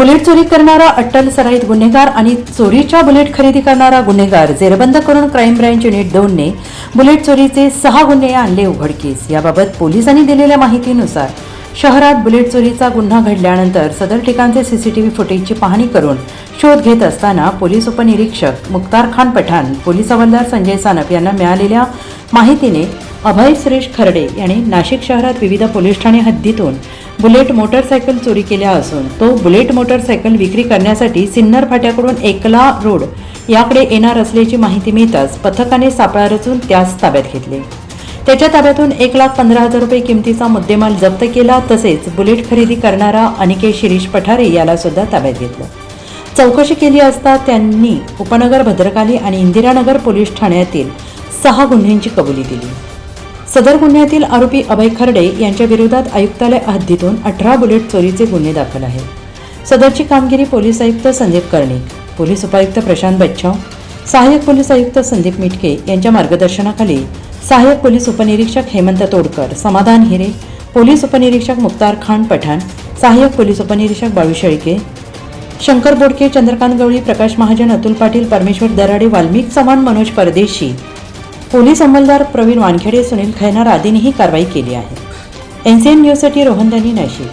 Bullet चोरी करणारा अट्टल सराईत गुन्हेगार आणि चोरीच्या बुलेट खरेदी करणारा गुन्हेगार जेरबंद करून क्राईम ब्रँच युनिट दोनने बुलेट चोरीचे सहा गुन्हे आणले उघडकीस याबाबत पोलिसांनी दिलेल्या माहितीनुसार शहरात बुलेट चोरीचा गुन्हा घडल्यानंतर सदर ठिकाणचे सीसीटीव्ही फुटेजची पाहणी करून शोध घेत असताना पोलीस उपनिरीक्षक मुक्तार खान पठाण पोलीस हवालदार संजय सानप यांना मिळालेल्या माहितीने अभय सुरेश खर्डे यांनी नाशिक शहरात विविध पोलीस ठाणे हद्दीतून बुलेट मोटरसायकल चोरी केल्या असून तो बुलेट मोटरसायकल विक्री करण्यासाठी सिन्नर फाट्याकडून एकला रोड याकडे येणार असल्याची माहिती मिळताच पथकाने सापळा रचून त्यास ताब्यात घेतले. त्याच्या ताब्यातून एक लाख पंधरा हजार रुपये किमतीचा मुद्देमाल जप्त केला तसेच बुलेट खरेदी करणारा अनिकेत शिरीष पठारे याला सुद्धा ताब्यात घेतलं. चौकशी केली असता त्यांनी उपनगर भद्रकाली आणि इंदिरानगर पोलीस ठाण्यातील सहा गुन्ह्यांची कबुली दिली. सदर गुन्ह्यातील आरोपी अभय खर्डे यांच्या विरोधात आयुक्तालय हद्दीतून अठरा बुलेट चोरीचे गुन्हे दाखल आहेत. सदरची कामगिरी पोलीस आयुक्त संदीप कर्णिक पोलीस उपायुक्त प्रशांत बच्छाव सहाय्यक पोलीस आयुक्त संदीप मिटके यांच्या मार्गदर्शनाखाली सहाय्यक पोलीस उपनिरीक्षक हेमंत तोडकर समाधान हिरे पोलीस उपनिरीक्षक मुक्तार खान पठाण सहाय्यक पोलीस उपनिरीक्षक बाळू शेळके शंकर बोडके चंद्रकांत गवळी प्रकाश महाजन अतुल पाटील परमेश्वर दराडे वाल्मिक चव्हाण मनोज परदेशी पोलीस अंमलदार प्रवीण वानखेडे सुनील खैनार आदींनी ही कारवाई केली आहे. एनसीएन न्यूजसाठी रोहन दानी नाशिक.